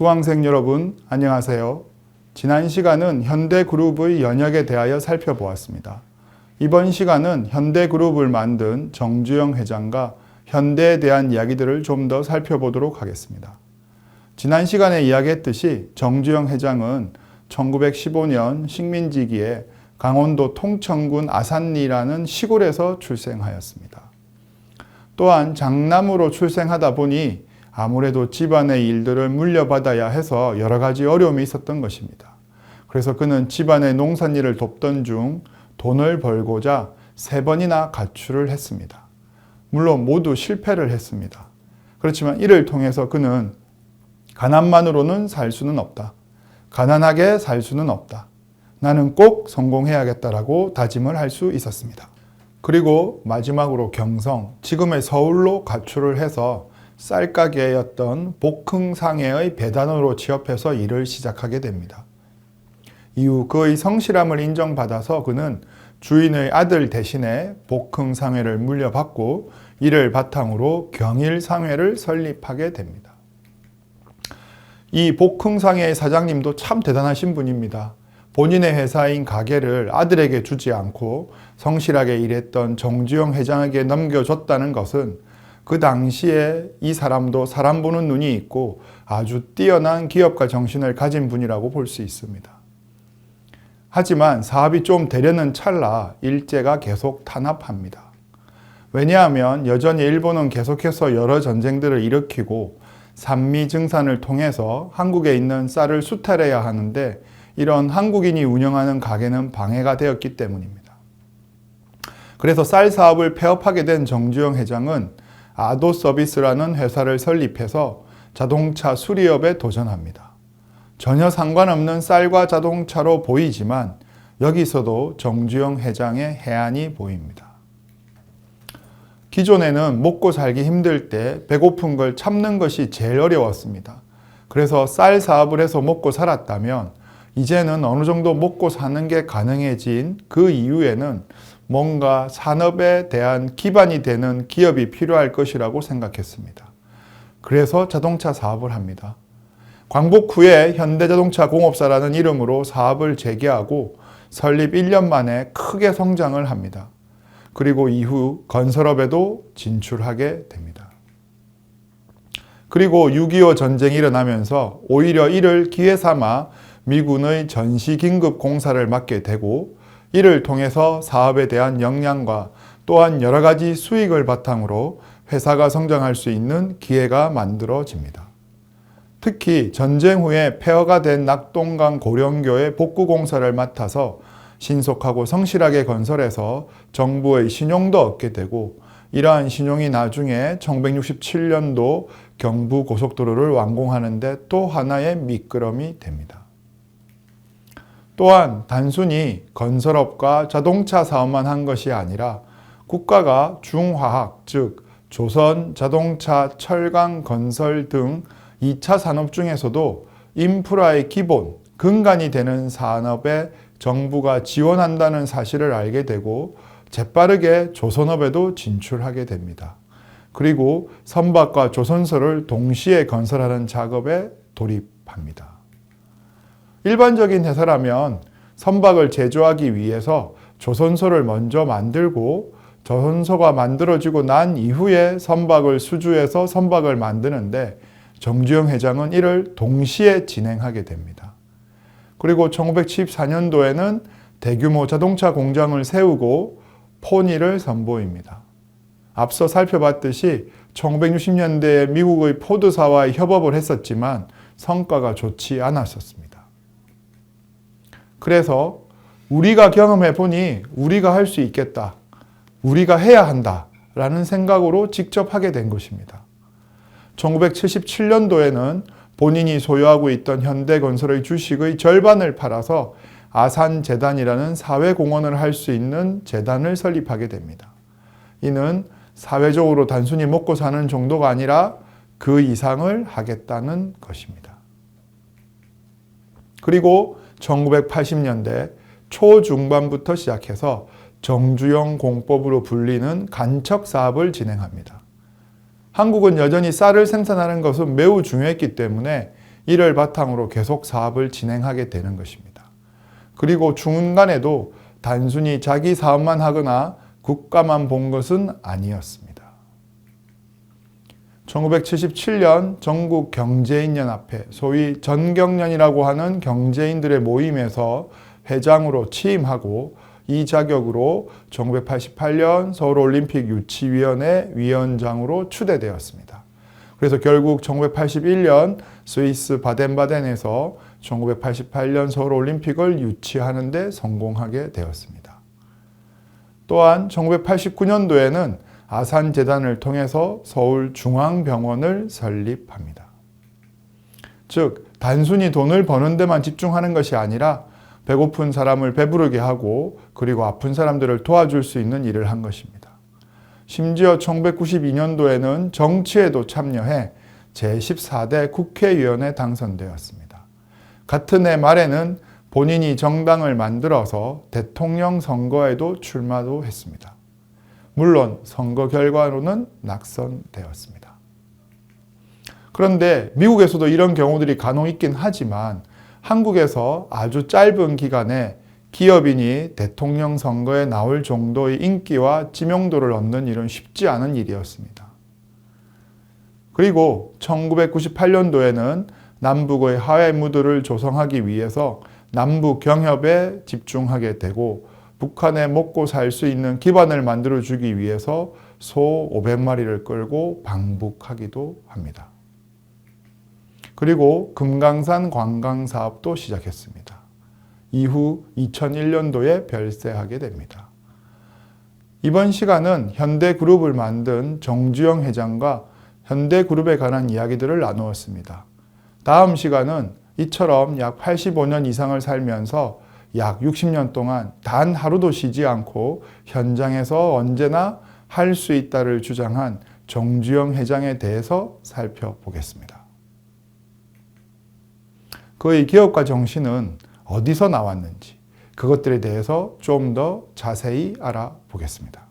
수강생 여러분, 안녕하세요. 지난 시간은 현대그룹의 연역에 대하여 살펴보았습니다. 이번 시간은 현대그룹을 만든 정주영 회장과 현대에 대한 이야기들을 좀 더 살펴보도록 하겠습니다. 지난 시간에 이야기했듯이 정주영 회장은 1915년 식민지기에 강원도 통천군 아산리라는 시골에서 출생하였습니다. 또한 장남으로 출생하다 보니 아무래도 집안의 일들을 물려받아야 해서 여러 가지 어려움이 있었던 것입니다. 그래서 그는 집안의 농산일을 돕던 중 돈을 벌고자 세 번이나 가출을 했습니다. 물론 모두 실패를 했습니다. 그렇지만 이를 통해서 그는 가난만으로는 살 수는 없다. 가난하게 살 수는 없다. 나는 꼭 성공해야겠다라고 다짐을 할 수 있었습니다. 그리고 마지막으로 경성, 지금의 서울로 가출을 해서 쌀가게였던 복흥상해의 배단으로 취업해서 일을 시작하게 됩니다. 이후 그의 성실함을 인정받아서 그는 주인의 아들 대신에 복흥상회를 물려받고 이를 바탕으로 경일상회를 설립하게 됩니다. 이 복흥상회의 사장님도 참 대단하신 분입니다. 본인의 회사인 가게를 아들에게 주지 않고 성실하게 일했던 정주영 회장에게 넘겨줬다는 것은 그 당시에 이 사람도 사람 보는 눈이 있고 아주 뛰어난 기업가 정신을 가진 분이라고 볼 수 있습니다. 하지만 사업이 좀 되려는 찰나 일제가 계속 탄압합니다. 왜냐하면 여전히 일본은 계속해서 여러 전쟁들을 일으키고 산미 증산을 통해서 한국에 있는 쌀을 수탈해야 하는데 이런 한국인이 운영하는 가게는 방해가 되었기 때문입니다. 그래서 쌀 사업을 폐업하게 된 정주영 회장은 아도 서비스라는 회사를 설립해서 자동차 수리업에 도전합니다. 전혀 상관없는 쌀과 자동차로 보이지만 여기서도 정주영 회장의 해안이 보입니다. 기존에는 먹고 살기 힘들 때 배고픈 걸 참는 것이 제일 어려웠습니다. 그래서 쌀 사업을 해서 먹고 살았다면 이제는 어느 정도 먹고 사는 게 가능해진 그 이후에는 뭔가 산업에 대한 기반이 되는 기업이 필요할 것이라고 생각했습니다. 그래서 자동차 사업을 합니다. 광복 후에 현대자동차 공업사라는 이름으로 사업을 재개하고 설립 1년 만에 크게 성장을 합니다. 그리고 이후 건설업에도 진출하게 됩니다. 그리고 6.25 전쟁이 일어나면서 오히려 이를 기회 삼아 미군의 전시 긴급 공사를 맡게 되고 이를 통해서 사업에 대한 역량과 또한 여러 가지 수익을 바탕으로 회사가 성장할 수 있는 기회가 만들어집니다. 특히 전쟁 후에 폐허가 된 낙동강 고령교의 복구 공사를 맡아서 신속하고 성실하게 건설해서 정부의 신용도 얻게 되고 이러한 신용이 나중에 1967년도 경부 고속도로를 완공하는데 또 하나의 미끄럼이 됩니다. 또한 단순히 건설업과 자동차 사업만 한 것이 아니라 국가가 중화학, 즉 조선, 자동차, 철강, 건설 등 2차 산업 중에서도 인프라의 기본, 근간이 되는 산업에 정부가 지원한다는 사실을 알게 되고 재빠르게 조선업에도 진출하게 됩니다. 그리고 선박과 조선소를 동시에 건설하는 작업에 돌입합니다. 일반적인 회사라면 선박을 제조하기 위해서 조선소를 먼저 만들고 조선소가 만들어지고 난 이후에 선박을 수주해서 선박을 만드는데 정주영 회장은 이를 동시에 진행하게 됩니다. 그리고 1974년도에는 대규모 자동차 공장을 세우고 포니를 선보입니다. 앞서 살펴봤듯이 1960년대에 미국의 포드사와의 협업을 했었지만 성과가 좋지 않았었습니다. 그래서 우리가 경험해 보니 우리가 할 수 있겠다. 우리가 해야 한다. 라는 생각으로 직접 하게 된 것입니다. 1977년도에는 본인이 소유하고 있던 현대건설의 주식의 절반을 팔아서 아산재단이라는 사회공헌을 할 수 있는 재단을 설립하게 됩니다. 이는 사회적으로 단순히 먹고 사는 정도가 아니라 그 이상을 하겠다는 것입니다. 그리고 1980년대 초중반부터 시작해서 정주영 공법으로 불리는 간척 사업을 진행합니다. 한국은 여전히 쌀을 생산하는 것은 매우 중요했기 때문에 이를 바탕으로 계속 사업을 진행하게 되는 것입니다. 그리고 중간에도 단순히 자기 사업만 하거나 국가만 본 것은 아니었습니다. 1977년 전국 경제인연합회, 소위 전경련이라고 하는 경제인들의 모임에서 회장으로 취임하고 이 자격으로 1988년 서울올림픽 유치위원회 위원장으로 추대되었습니다. 그래서 결국 1981년 스위스 바덴바덴에서 1988년 서울올림픽을 유치하는 데 성공하게 되었습니다. 또한 1989년도에는 아산재단을 통해서 서울중앙병원을 설립합니다. 즉, 단순히 돈을 버는 데만 집중하는 것이 아니라 배고픈 사람을 배부르게 하고 그리고 아픈 사람들을 도와줄 수 있는 일을 한 것입니다. 심지어 1992년도에는 정치에도 참여해 제14대 국회의원에 당선되었습니다. 같은 해 말에는 본인이 정당을 만들어서 대통령 선거에도 출마도 했습니다. 물론 선거 결과로는 낙선되었습니다. 그런데 미국에서도 이런 경우들이 간혹 있긴 하지만 한국에서 아주 짧은 기간에 기업인이 대통령 선거에 나올 정도의 인기와 지명도를 얻는 일은 쉽지 않은 일이었습니다. 그리고 1998년도에는 남북의 하해 무드를 조성하기 위해서 남북 경협에 집중하게 되고 북한에 먹고 살 수 있는 기반을 만들어 주기 위해서 소 500마리를 끌고 방북하기도 합니다. 그리고 금강산 관광 사업도 시작했습니다. 이후 2001년도에 별세하게 됩니다. 이번 시간은 현대그룹을 만든 정주영 회장과 현대그룹에 관한 이야기들을 나누었습니다. 다음 시간은 이처럼 약 85년 이상을 살면서 약 60년 동안 단 하루도 쉬지 않고 현장에서 언제나 할 수 있다를 주장한 정주영 회장에 대해서 살펴보겠습니다. 그의 기업가 정신은 어디서 나왔는지 그것들에 대해서 좀 더 자세히 알아보겠습니다.